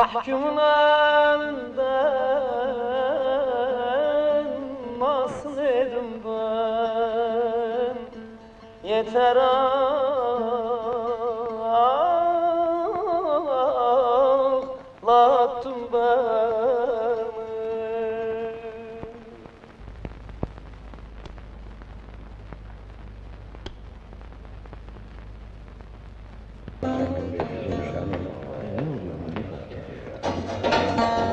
Mahkumun elinden masnerim ben? Yeter ağlattın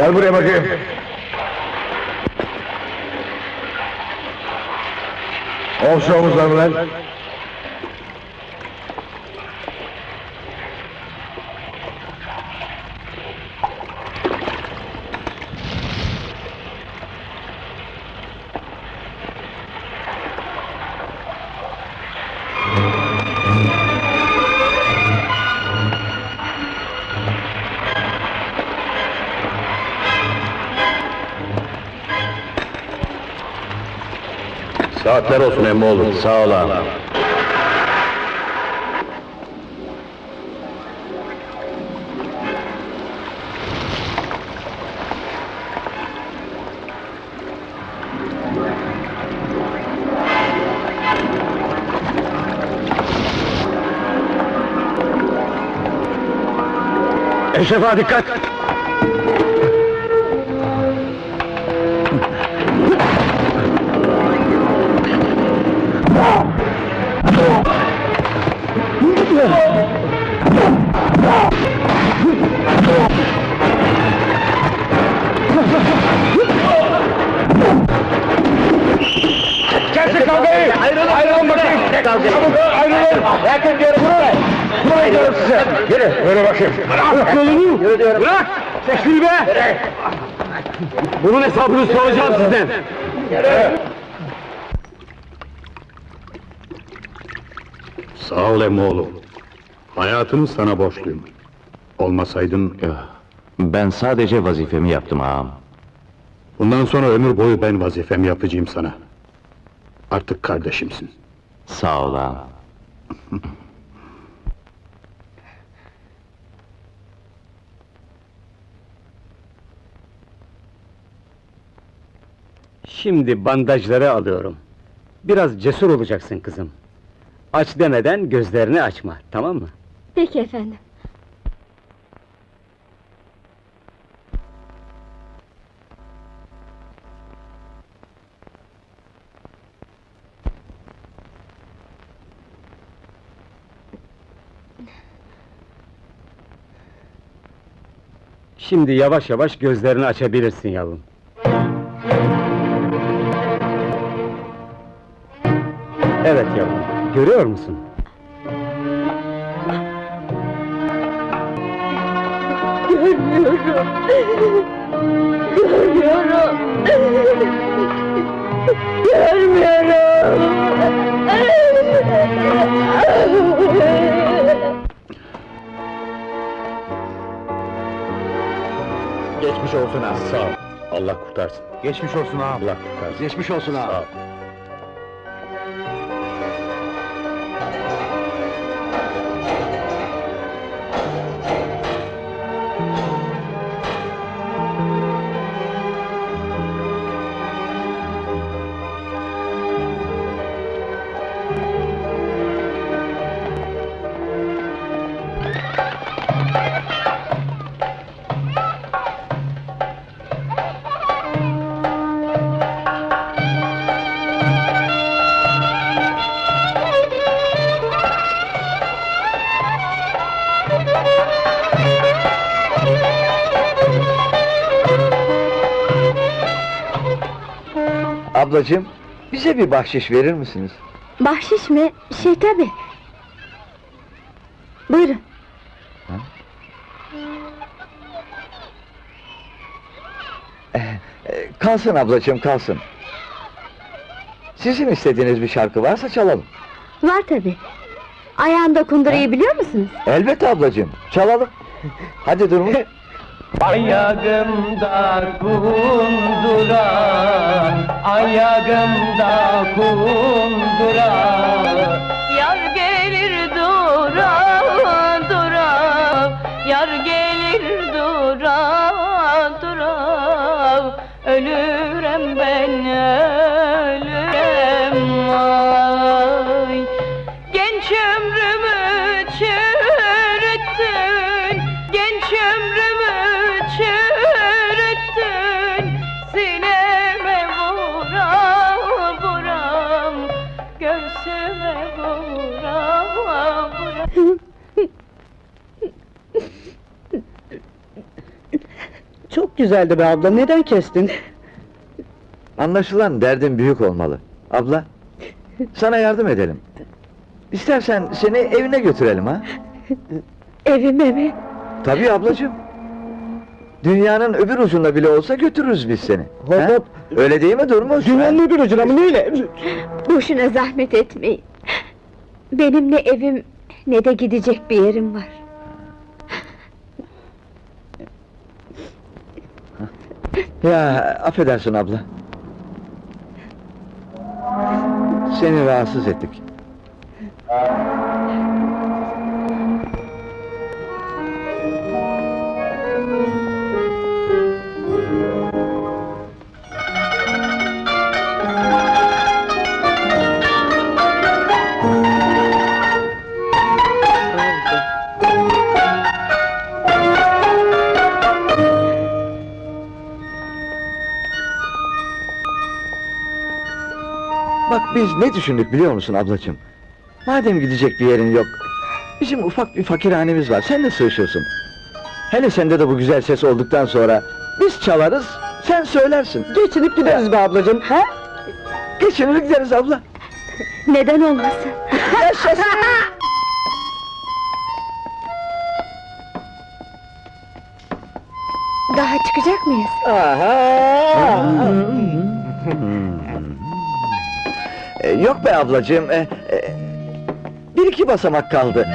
Gel buraya bakayım. Ol şu omuzlarını lan. Saatler olsun emmi oğlum. Sağ ol ağam. Eşref ağa dikkat! Çabuk ayrılın! Herkes bir yere buraya! Buraya diyorum size! Yürü! Yürü bakayım! Bırak yolunu! Yürü diyorum! Bırak! Çekil be! Bunun hesabını soracağım sizden! Yürü! Sağ ol emmoğlu. Hayatımı sana borçluyum. Olmasaydın Ben sadece vazifemi yaptım ağam. bundan sonra ömür boyu ben vazifemi yapacağım sana. Artık kardeşimsin. Sağ ol ağam. Şimdi bandajları alıyorum. Biraz cesur olacaksın kızım. Aç demeden gözlerini açma, tamam mı? Peki efendim. Şimdi yavaş yavaş gözlerini açabilirsin yavrum. Evet yavrum, görüyor musun? Görmüyorum. Görmüyorum. Görmüyorum. Geçmiş olsun ağam. Sağ ol. Allah kurtarsın. Geçmiş olsun ağam. Allah kurtarsın. Geçmiş olsun ağam. Sağ ol. Ablacığım, bize bir bahşiş verir misiniz? Bahşiş mi? Şey tabi. Buyurun. Kalsın ablacığım kalsın. Sizin istediğiniz bir şarkı varsa çalalım. Var tabi. Ayağında kundurayı biliyor musunuz? Elbette ablacığım, çalalım. Hadi Durmuş. Ayağımda kundura Ayağımda kundura güzeldi be abla, neden kestin? Anlaşılan derdin büyük olmalı. Abla, sana yardım edelim. İstersen seni evine götürelim ha? Evime mi? Tabii ablacığım. Dünyanın öbür ucunda bile olsa götürürüz biz seni. Hop ha? hop. Öyle değil mi Durmuş? Dünyanın öbür ucuna mı neyle? Boşuna zahmet etmeyin. Benim ne evim ne de gidecek bir yerim var. Ya affedersin abla. Seni rahatsız ettik. Biz ne düşündük biliyor musun ablacığım? Madem gidecek bir yerin yok, bizim ufak bir fakirhanemiz var, sen de sığışırsın. Hele sende de bu güzel ses olduktan sonra, biz çalarız, sen söylersin. Geçinip gideriz be ablacığım, ha? Geçinir gideriz abla. Neden olmasın? Daha çıkacak mıyız? Aha! Yok be ablacığım, ee, ee, bir iki basamak kaldı.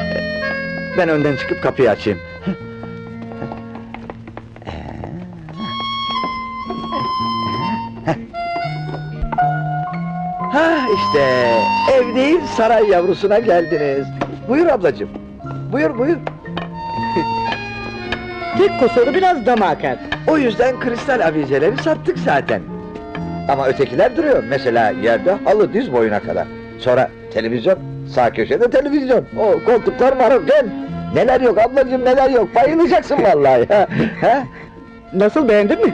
Ben önden çıkıp kapıyı açayım. Ha işte ev değil saray yavrusuna geldiniz. Buyur ablacığım. Buyur buyur. Tek kusuru biraz damakat. O yüzden kristal avizeleri sattık zaten. Ama ötekiler duruyor. Mesela yerde halı diz boyuna kadar. Sonra televizyon, sağ köşede televizyon. O koltuklar marokkan. Neler yok ablacığım neler yok. Bayılacaksın vallahi. Ha? Nasıl, beğendin mi?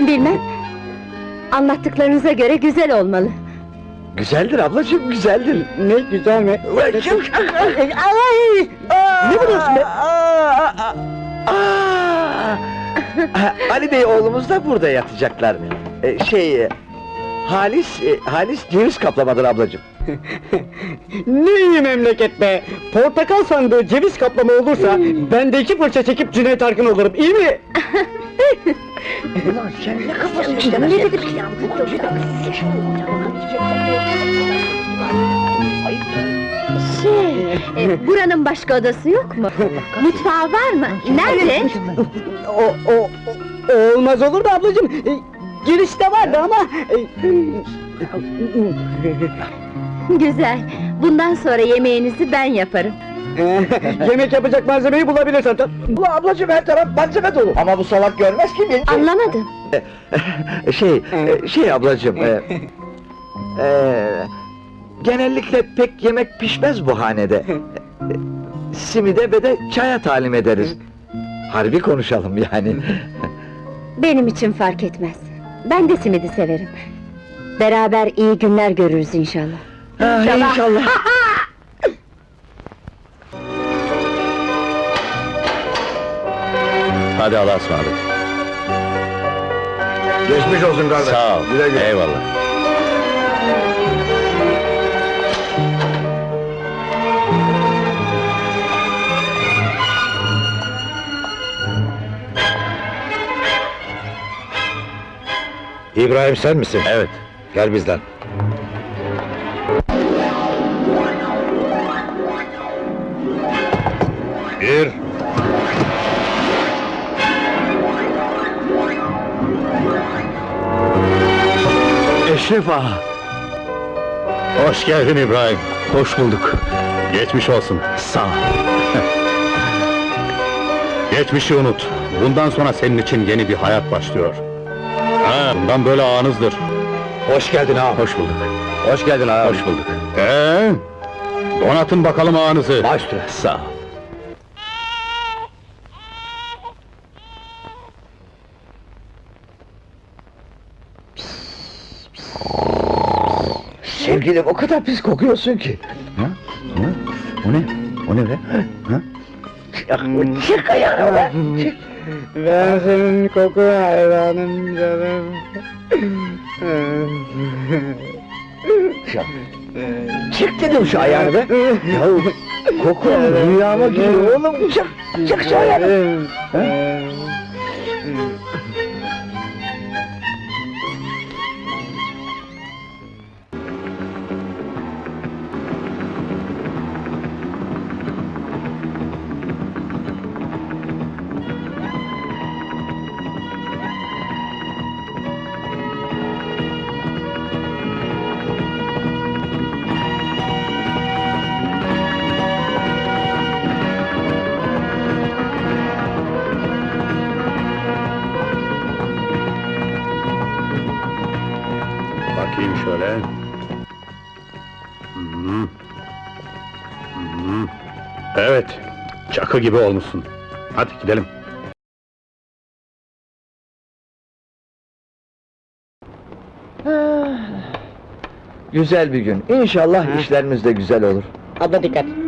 Bilmem. Anlattıklarınıza göre güzel olmalı. Güzeldir ablacığım güzeldir. Ne güzel mi? Ay! Ne vuruyorsun be? Aa! Ali Bey oğlumuz da burada yatacaklar. Ee, şey, e, Halis, e, Halis ceviz kaplamadır ablacığım. Ne iyi memleket be! Portakal sandığı ceviz kaplama olursa, ben de iki fırça çekip Cüneyt Arkın olurum, iyi mi? Ulan sen ne kafasın Ne dedim ya? Şey, e, buranın başka odası yok mu? Mutfağı var mı? Nerede? O, o, o olmaz olur da ablacığım, e, girişte vardı ama... e, Güzel. Bundan sonra yemeğinizi ben yaparım. Yemek yapacak malzemeyi bulabilirsen. Ulan ablacığım her taraf malzeme dolu. Ama bu salak görmez ki beni. Anlamadım. şey, e, şey ablacığım, e, e, genellikle pek yemek pişmez bu hanede. E, Simide ve de çaya talim ederiz. Harbi konuşalım yani. Benim için fark etmez. Ben de simidi severim. Beraber iyi günler görürüz inşallah. Ah, inşallah. Hadi Allah'a ısmarladık. Geçmiş olsun kardeş. Sağ ol. Güle güle. Eyvallah. İbrahim sen misin? Evet. Gel bizden. Bir. Eşref ağa. Hoş geldin İbrahim. Hoş bulduk. Geçmiş olsun. Sağ ol. Geçmişi unut. Bundan sonra senin için yeni bir hayat başlıyor. Ha, bundan böyle ağanızdır. Hoş geldin ağam. Hoş bulduk. Hoş geldin ağam. Hoş bulduk. Ee, donatın bakalım ağanızı. Baş üstüne. Sağ ol. Sevgilim o kadar pis kokuyorsun ki. Ha? Ha? O ne? O ne be? Ha? Çık, çık ayağına be! Çık! Ben senin koku hayranım canım. Çık. Çık dedim şu ayağını be! Yahu koku rüyama giriyor oğlum! Çık! Çık şu ayağını! Bakayım şöyle. Hmm. Hmm. Evet, çakı gibi olmuşsun. Hadi gidelim. Güzel bir gün. İnşallah işlerimiz de güzel olur. Abla dikkat.